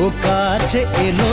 ও কাছে এলো।